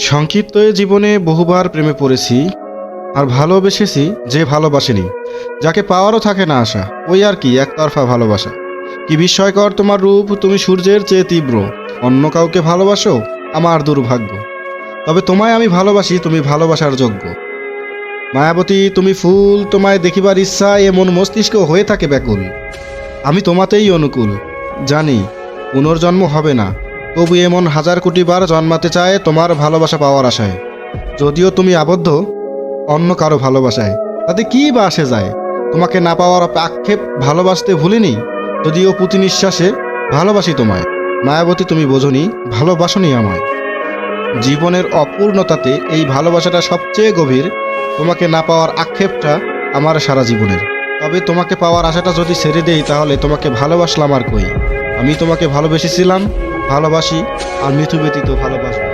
সংক্ষিপ্ত জীবনে বহুবার প্রেমে পড়েছি আর ভালোবেসেছি যে ভালোবাসেনি, যাকে পাওয়ারও থাকে না আশা। ওই আর কি, একতরফা ভালোবাসা। কি বিস্ময়কর তোমার রূপ, তুমি সূর্যের চেয়ে তীব্র। অন্য কাউকে ভালোবাসো, আমার দুর্ভাগ্য। তবে তোমায় আমি ভালোবাসি, তুমি ভালোবাসার যোগ্য। মায়াবতী, তুমি ফুল, তোমায় দেখিবার ইচ্ছা এমন মস্তিষ্ক হয়ে থাকে ব্যাকুল। আমি তোমাতেই অনুকূল। জানি, পুনর্জন্ম হবে না। তবু এমন হাজার কোটি বার জন্মাতে চায় তোমার ভালোবাসা পাওয়ার আশায়। যদিও তুমি আবদ্ধ, অন্য কারও ভালোবাসায়। তাতে কি বা আসে যায়? তোমাকে না পাওয়ার আক্ষেপ ভালোবাসতে ভুলিনি? যদিও প্রতি নিঃশ্বাসে, ভালোবাসি তোমায়। মায়াবতী, তুমি বোঝনি, ভালোবাসনি আমায়। জীবনের অপূর্ণতাতে এই ভালোবাসাটা সবচেয়ে গভীর। তোমাকে না পাওয়ার আক্ষেপটা আমার সারা জীবনের। তবে তোমাকে পাওয়ার আশাটা যদি ছেড়ে দেই, তাহলে তোমাকে ভালোবাসলাম আর কই? আমি তোমাকে ভালোবেসেছিলাম ভালোবাসি আর মৃত্যু ব্যতীত ভালোবাসবো